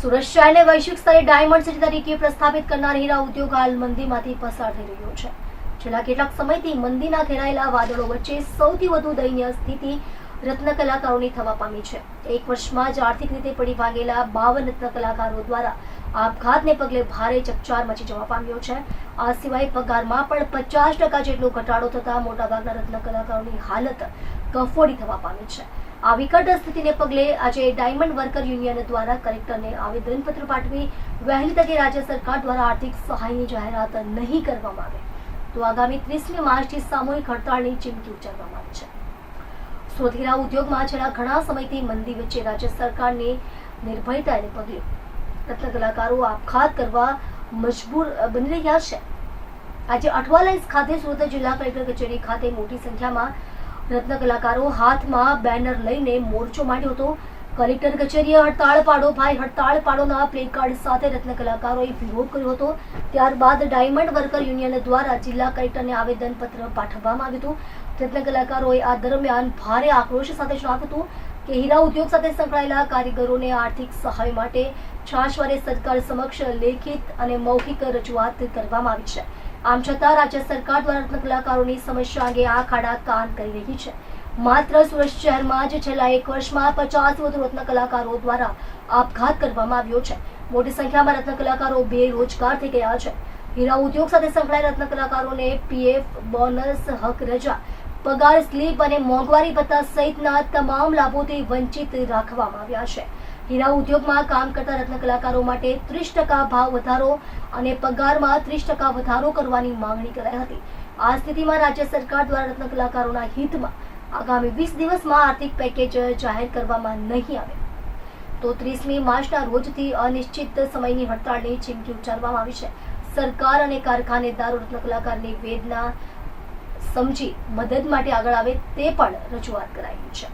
સુરત શહેરને વૈશ્વિક સ્તરે ડાયમંડ સિટી તરીકે પ્રસ્થાપિત કરનાર હીરા ઉદ્યોગ હાલ મંદીમાંથી પસાર થઈ રહ્યો છે. છેલ્લા કેટલાક સમયથી મંદીના ઘેરાયેલા વાદળો વચ્ચે સૌથી વધુ દયનીય સ્થિતિ રત્ન કલાકારોની થવા પામી છે. એક વર્ષમાં જ આર્થિક રીતે પડી ભાગેલા બાવન રત્ન કલાકારો દ્વારા આપઘાતને પગલે ભારે ચકચાર મચી જવા પામ્યો છે. આ સિવાય પગારમાં પણ પચાસ ટકા જેટલો ઘટાડો થતા મોટાભાગના રત્ન કલાકારોની હાલત કફોડી થવા પામી છે. આ વિકટ સ્થિતિને પગલે આજે ડાયમંડ વર્કર યુનિયન દ્વારા કલેક્ટરને આવેદનપત્ર પાઠવી વહેલી તકે રાજ્ય સરકાર દ્વારા આર્થિક સહાયની જાહેરાત નહીં કરવામાં આવે. તો આગામી ત્રીસમી માર્ચથી સામૂહિક હડતાળની ચીમકી ઉચ્ચારવામાં આવી છે. સુરત ઉદ્યોગમાં છેલ્લા ઘણા સમયથી મંદી વચ્ચે રાજ્ય સરકારની નિર્ભયતાને પગલે રત્ન કલાકારો આપઘાત કરવા મજબૂર બની રહ્યા છે. આજે અઠવા લાઇન્સ ખાતે સુરત જિલ્લા કલેક્ટર કચેરી ખાતે મોટી સંખ્યામાં રત્ન કલાકારો હાથમાં બેનર લઈને મોરચો માંડ્યો હતો. કલેક્ટર કચેરીએ હડતાળ પાડો, ભાઈ હડતાળ પાડોના પ્લેકાર્ડ સાથે રત્ન કલાકારોએ વિરોધ કર્યો હતો. ત્યારબાદ ડાયમંડ વર્કર યુનિયન દ્વારા જિલ્લા કલેક્ટરને આવેદનપત્ર પાઠવવામાં આવ્યું હતું. રત્ન કલાકારોએ આ દરમિયાન ભારે આક્રોશ સાથે જણાવ્યું હતું કે હીરા ઉદ્યોગ સાથે સંકળાયેલા કારીગરોને આર્થિક સહાય માટે છાશવારે સરકાર સમક્ષ લેખિત અને મૌખિક રજૂઆત કરવામાં આવી છે. આમ છતાં રાજ્ય સરકાર દ્વારા રત્નકલાકારોની સમસ્યા અંગે આ ખાડા કાન કરી રહી છે. માત્ર સુરત શહેરમાં જ છેલ્લા એક વર્ષમાં પચાસ વધુ રત્નકલાકારો દ્વારા આપઘાત કરવામાં આવ્યો છે. મોટી સંખ્યામાં રત્ન કલાકારો બેરોજગાર થઈ ગયા છે. હીરા ઉદ્યોગ સાથે સંકળાયેલા રત્ન કલાકારોને પીએફ, બોનસ, હક, રજા, પગાર, સ્લીપ અને મોંઘવારી ભત્તા સહિતના તમામ લાભોથી વંચિત રાખવામાં આવ્યા છે. હીરા ઉદ્યોગમાં કામ કરતા રત્ન કલાકારો માટે ત્રીસ ટકા ભાવ વધારો અને પગારમાં ત્રીસ ટકા વધારો કરવાની માંગણી કરાઈ હતી. આ સ્થિતિમાં રાજ્ય સરકાર દ્વારા રત્ન કલાકારોના હિતમાં આગામી વીસ દિવસમાં આર્થિક પેકેજ જાહેર કરવામાં નહીં આવે. તો ત્રીસમી માર્ચના રોજથી અનિશ્ચિત સમયની હડતાળની ચીમકી ઉચ્ચારવામાં આવી છે. સરકાર અને કારખાનેદારો રત્ન કલાકારની વેદના સમજી મદદ માટે આગળ આવે તે પણ રજૂઆત કરાઈ છે.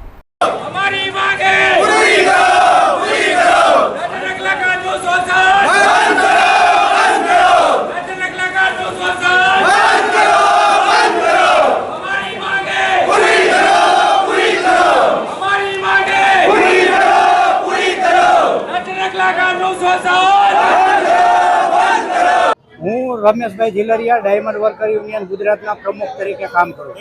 હું Rameshbhai Jhilriya diamond worker union ગુજરાતના પ્રમુખ તરીકે કામ કરું?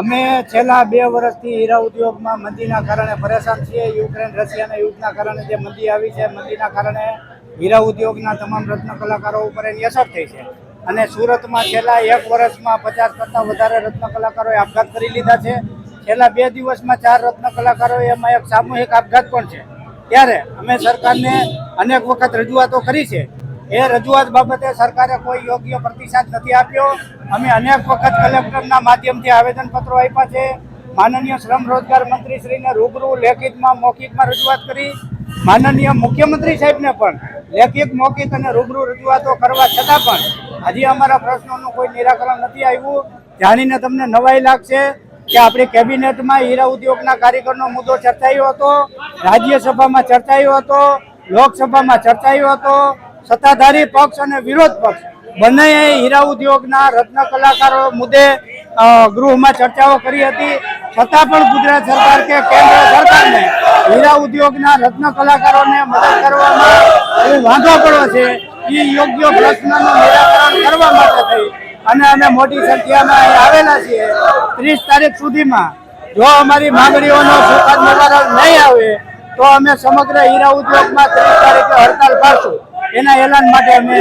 અમે છેલ્લા બે વર્ષથી હીરા ઉદ્યોગમાં મંદીના કારણે પરેશાન છીએ. યુક્રેન રશિયાના યુદ્ધના કારણે જે મંદી આવી છે મંદીના કારણે હીરા ઉદ્યોગના તમામ રત્ન કલાકારો ઉપર એની અસર થઈ છે. અને સુરતમાં છેલ્લા એક વર્ષમાં પચાસ કરતાં વધારે રત્ન કલાકારોએ આપઘાત કરી લીધા છે. છેલ્લા બે દિવસમાં ચાર રત્ન કલાકારો એમાં એક સામૂહિક આપઘાત પણ છે. ત્યારે અમે સરકારને અનેક વખત રજૂઆતો કરી છે. એ રજૂઆત બાબતે સરકારે કોઈ યોગ્ય પ્રતિસાદ નથી આપ્યો. અમે અનેક વખત કલેક્ટરના માધ્યમથી આવેદનપત્રો આપ્યા છે. માનનીય શ્રમ રોજગાર મંત્રી શ્રીને રૂબરૂ લેખિતમાં, મૌખિકમાં રજૂઆત કરી. માનનીય મુખ્યમંત્રી સાહેબને પણ લેખિત, મૌખિક અને રૂબરૂ રજૂઆતો કરવા છતાં પણ હજી અમારા પ્રશ્નોનું કોઈ નિરાકરણ નથી આવ્યું. જાણીને તમને નવાઈ લાગશે. કે આપણી કેબિનેટમાં હીરા ઉદ્યોગના કારીગરનો મુદ્દો ચર્ચાયો હતો, રાજ્યસભામાં ચર્ચાયો હતો, લોકસભામાં ચર્ચાયો હતો, સત્તાધારી પક્ષ અને વિરોધ પક્ષ. બંનેએ હીરા ઉદ્યોગના રત્ન કલાકારો મુદ્દે ગૃહમાં ચર્ચાઓ કરી હતી. છતાં પણ ગુજરાત સરકાર કે કેન્દ્ર સરકારને હીરા ઉદ્યોગના રત્ન કલાકારોને મદદ કરવામાં વાંધો પડ્યો છે, એ યોગ્ય પ્રશ્નનું નિરાકરણ કરવા અને અમે મોટી સંખ્યામાં આવેલા છીએ. ત્રીસ તારીખ સુધીમાં જો અમારી માંગણીઓનો સુખદ નિવારણ નહીં આવે, તો અમે સમગ્ર હીરા ઉદ્યોગમાં ત્રીસ તારીખે હડતાલ પાડશું. એના એલાન માટે અમે